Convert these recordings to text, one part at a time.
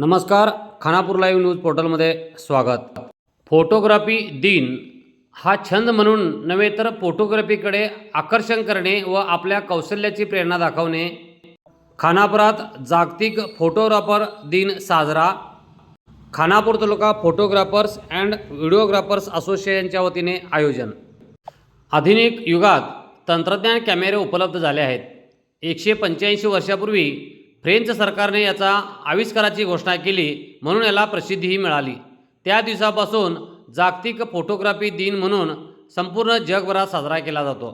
नमस्कार Khanapur live news पोर्टलमध्ये स्वागत. Photography दिन हा छंद म्हणून नव्हे तर फोटोग्राफीकडे आकर्षण करणे व आपल्या कौशल्याची प्रेरणा दाखवणे. खानापुरात जागतिक फोटोग्राफर दिन साजरा. Khanapur taluka photographers and videographers असोसिएशनच्या वतीने आयोजन. आधुनिक युगात तंत्रज्ञान कॅमेरे उपलब्ध झाले आहेत. एकशे पंच्याऐंशी वर्षापूर्वी फ्रेंच सरकारने याचा आविष्काराची घोषणा केली म्हणून याला प्रसिद्धीही मिळाली. त्या दिवसापासून जागतिक फोटोग्राफी दिन म्हणून संपूर्ण जगभरात साजरा केला जातो.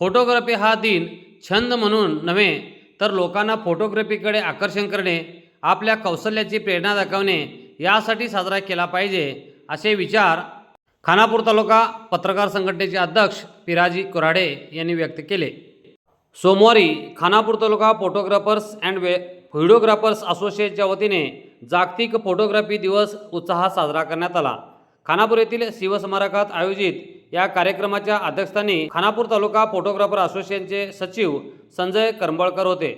फोटोग्राफी हा दिन छंद म्हणून नव्हे तर लोकांना फोटोग्राफीकडे आकर्षण करणे आपल्या कौशल्याची प्रेरणा दाखवणे यासाठी साजरा केला पाहिजे असे विचार खानापूर तालुका पत्रकार संघटनेचे अध्यक्ष पिराजी कुराडे यांनी व्यक्त केले. सोमवारी खानापूर तालुका फोटोग्राफर्स अँड वे व्हिडिओग्राफर्स असोसिएशनच्या वतीने जागतिक फोटोग्राफी दिवस उत्साहात साजरा करण्यात आला. खानापूर येथील शिवस्मारकात आयोजित या कार्यक्रमाच्या अध्यक्षस्थानी खानापूर तालुका फोटोग्राफर असोसिएशनचे सचिव संजय करंबळकर होते.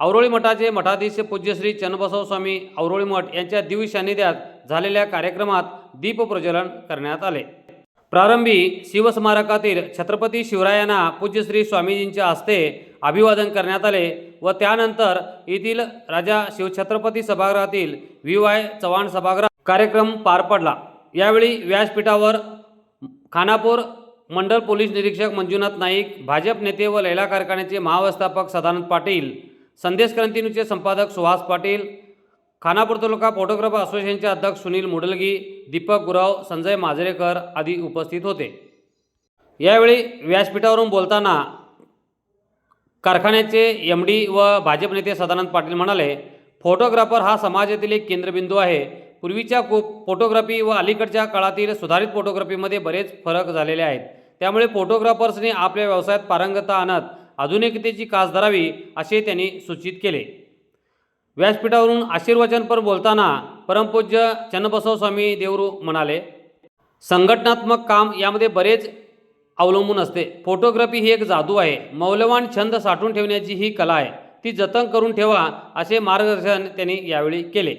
औरोळी मठाचे मठाधीश पूज्यश्री चन्नबसव स्वामी औरोळी मठ यांच्या दिव्य सान्निध्यात झालेल्या कार्यक्रमात दीपप्रज्वलन करण्यात आले. प्रारंभी शिवस्मारकातील छत्रपती शिवरायांना पूज्यश्री स्वामीजींच्या हस्ते अभिवादन करण्यात आले व त्यानंतर येथील राजा शिवछत्रपती सभागृहातील व्ही. वाय. चव्हाण सभागृह कार्यक्रम पार पडला. यावेळी व्यासपीठावर खानापूर मंडल पोलीस निरीक्षक मंजुनाथ नाईक भाजप नेते व लैला कारखान्याचे महाव्यवस्थापक सदानंद पाटील संदेश क्रांतीनूचे संपादक सुहास पाटील खानापूर तालुका फोटोग्राफर असोसिएशनचे अध्यक्ष सुनील मुडलगी दीपक गुराव संजय माजरेकर आदी उपस्थित होते. यावेळी व्यासपीठावरून बोलताना कारखान्याचे एम डी व भाजप नेते सदानंद पाटील म्हणाले फोटोग्राफर हा समाजातील एक केंद्रबिंदू आहे. पूर्वीच्या को फोटोग्राफी व अलीकडच्या काळातील सुधारित फोटोग्राफीमध्ये बरेच फरक झालेले आहेत. त्यामुळे फोटोग्राफर्सने आपल्या व्यवसायात पारंगता आणत आधुनिकतेची कास धरावी असे त्यांनी सूचित केले. व्यासपीठावरून आशीर्वचनपर बोलताना परमपूज्य चन्नबसव स्वामी देवरू म्हणाले संघटनात्मक काम यामध्ये बरेच अवलंबून असते. फोटोग्राफी ही एक जादू आहे. मौल्यवान छंद साठवून ठेवण्याची ही कला आहे. ती जतन करून ठेवा असे मार्गदर्शन त्यांनी यावेळी केले.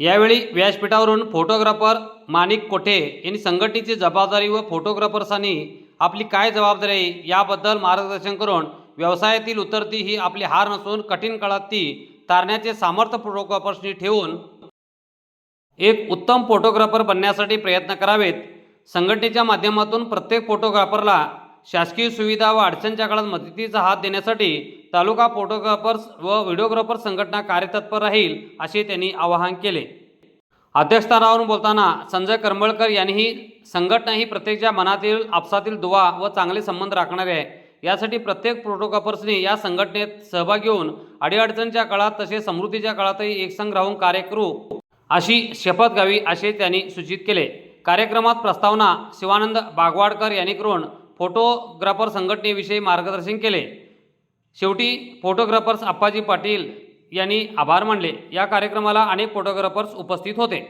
यावेळी व्यासपीठावरून फोटोग्राफर माणिक कोठे यांनी संघटनेची जबाबदारी व फोटोग्राफर्सांनी आपली काय जबाबदारी आहे याबद्दल मार्गदर्शन करून व्यवसायातील उतरती ही आपली हार नसून कठीण काळात ती तारण्याचे सामर्थ्य फोटोग्राफर्सनी ठेवून एक उत्तम फोटोग्राफर बनण्यासाठी प्रयत्न करावेत. संघटनेच्या माध्यमातून प्रत्येक फोटोग्राफरला शासकीय सुविधा व अडचणच्या काळात मदतीचा हात देण्यासाठी तालुका फोटोग्राफर्स व व्हिडिओग्राफर संघटना कार्यतत्पर राहील असे त्यांनी आवाहन केले. अध्यक्षस्थानावरून बोलताना संजय करमळकर यांनीही संघटना ही प्रत्येकच्या मनातील आपसातील दुवा व चांगले संबंध राखणारे आहे. यासाठी प्रत्येक प्रोटोकॉपर्सने या संघटनेत सहभागी होऊन अडीअडचणच्या काळात तसेच समृद्धीच्या काळातही एकसंग राहून कार्य करू अशी शपथ घ्यावी असे त्यांनी सूचित केले. कार्यक्रमात प्रस्तावना शिवानंद बागवाडकर यांनी करून फोटोग्राफर संघटनेविषयी मार्गदर्शन केले. शेवटी फोटोग्राफर्स अप्पाजी पाटील यांनी आभार मानले. या कार्यक्रमाला अनेक फोटोग्राफर्स उपस्थित होते.